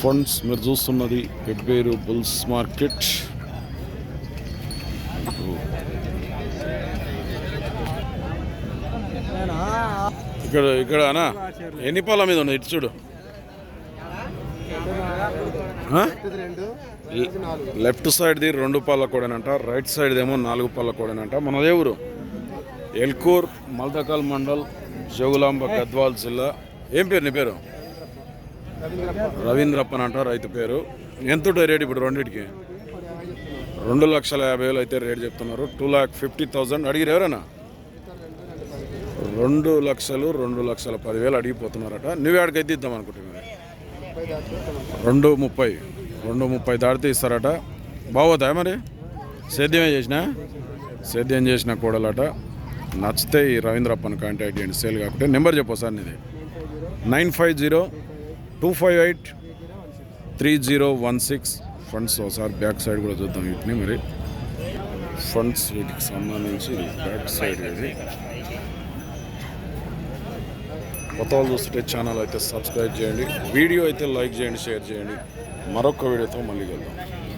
Funds మీరు చూస్తున్నది ఎడ్బేరు bulls market. ఇక్కడ ఇక్కడ అనా ఎన్ని పళ్ళ మీద ఉన్నాయి? ఇటు చూడు. లెఫ్ట్ సైడ్ది రెండు పళ్ళ కోడనంట రైట్ సైడ్ ఏమో నాలుగు పళ్ళ కోడనంట. మనదే ఊరు. ఎల్కూర్ మల్దకాల్ మండల్ జోగులాంబ గద్వాల్ జిల్లా. ఏం పేరు నీ పేరు? రవీంద్రప్పన్ అంటారు రైతు పేరు. ఎంత రేటు రేట్ ఇప్పుడు రెండింటికి? రెండు లక్షల యాభై వేలు అయితే రేట్ చెప్తున్నారు. టూ ల్యాక్ ఫిఫ్టీ థౌజండ్ అడిగిరు ఎవరైనా? రెండు లక్షలు రెండు లక్షల పదివేలు అడిగిపోతున్నారట. నువ్వు ఆడికైతే ఇద్దాం అనుకుంటున్నాను రెండు ముప్పై. రెండు ముప్పై దాటితే ఇస్తారట. బాగోతాయా మరి? సేద్యమే చేసిన? సేద్యం చేసిన కూడలట. నచ్చితే ఈ రవీంద్రప్పని కాంటాక్ట్ చేయండి. సేల్ కాకుంటే నెంబర్ చెప్పు సార్ నీది. Nine five zero two five eight three zero one six funds ఒకసారి బ్యాక్ సైడ్ కూడా చూద్దాం వీటిని మరి. ఫండ్స్ వీటికి సంబంధించి బ్యాక్ సైడ్ ఇది. కొత్త వాళ్ళు చూస్తుంటే ఛానల్ అయితే సబ్స్క్రైబ్ చేయండి. వీడియో అయితే లైక్ చేయండి షేర్ చేయండి. మరొక వీడియోతో మళ్ళీ వెళ్దాం